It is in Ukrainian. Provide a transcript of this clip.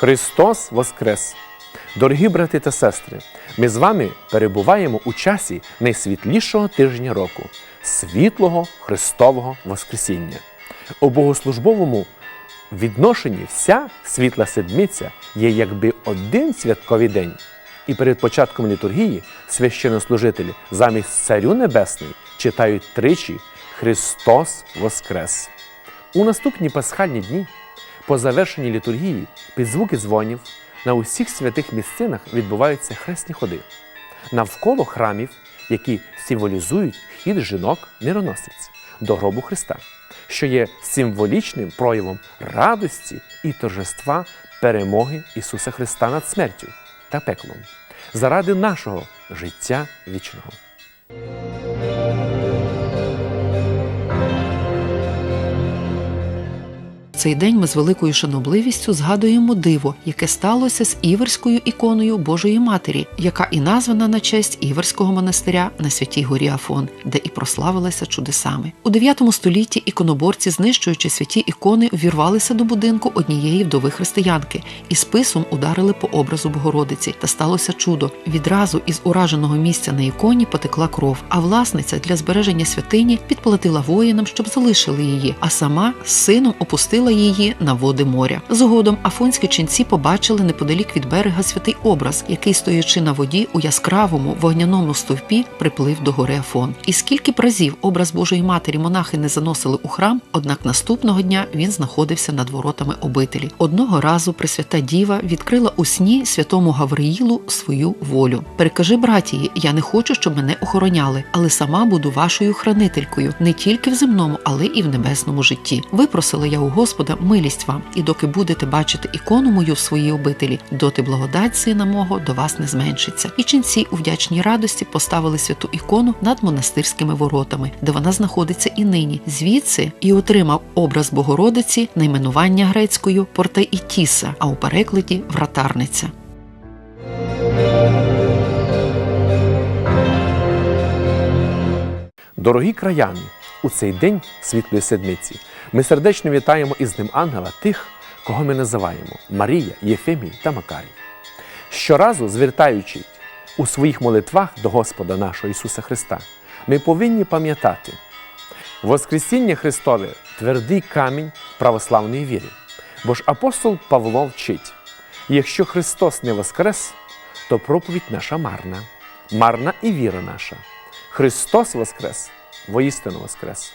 Христос Воскрес! Дорогі брати та сестри, ми з вами перебуваємо у часі найсвітлішого тижня року світлого Христового Воскресіння. У богослужбовому відношенні вся світла седмиця є якби один святковий день. І перед початком літургії священнослужителі замість Царю Небесний читають тричі Христос Воскрес. У наступні пасхальні дні, по завершенні літургії, під звуки дзвонів, на усіх святих місцинах відбуваються хресні ходи навколо храмів, які символізують хід жінок мироносиць до гробу Христа, що є символічним проявом радості і торжества перемоги Ісуса Христа над смертю та пеклом заради нашого життя вічного. Цей день ми з великою шанобливістю згадуємо диво, яке сталося з іверською іконою Божої Матері, яка і названа на честь Іверського монастиря на святій горі Афон, де і прославилася чудесами. У 9 столітті іконоборці, знищуючи святі ікони, ввірвалися до будинку однієї вдови християнки і списом ударили по образу Богородиці. Та сталося чудо. Відразу із ураженого місця на іконі потекла кров, а власниця для збереження святині підплатила воїнам, щоб залишили її, а сама з сином опустила її на води моря. Згодом афонські ченці побачили неподалік від берега святий образ, який, стоячи на воді у яскравому вогняному стовпі, приплив до гори Афон. І скільки б разів образ Божої матері монахи не заносили у храм, однак наступного дня він знаходився над воротами обителі. Одного разу Пресвята Діва відкрила у сні святому Гавриїлу свою волю. Перекажи братії, я не хочу, щоб мене охороняли, але сама буду вашою хранителькою не тільки в земному, але і в небесному житті. Випросила я у Господа милість вам, і доки будете бачити ікону мою в своїй обителі, доти благодать сина мого до вас не зменшиться. І ченці у вдячній радості поставили святу ікону над монастирськими воротами, де вона знаходиться і нині. Звідси і отримав образ Богородиці найменування грецькою Портаїтіса, а у перекладі вратарниця. Дорогі краяни, у цей день світлої седмиці ми сердечно вітаємо із ним ангела тих, кого ми називаємо Марія, Єфемій та Макарій. Щоразу, звертаючи у своїх молитвах до Господа нашого Ісуса Христа, ми повинні пам'ятати, Воскресіння Христове твердий камінь православної віри. Бо ж апостол Павло вчить: якщо Христос не воскрес, то проповідь наша марна, марна і віра наша. Христос воскрес, воістину воскрес.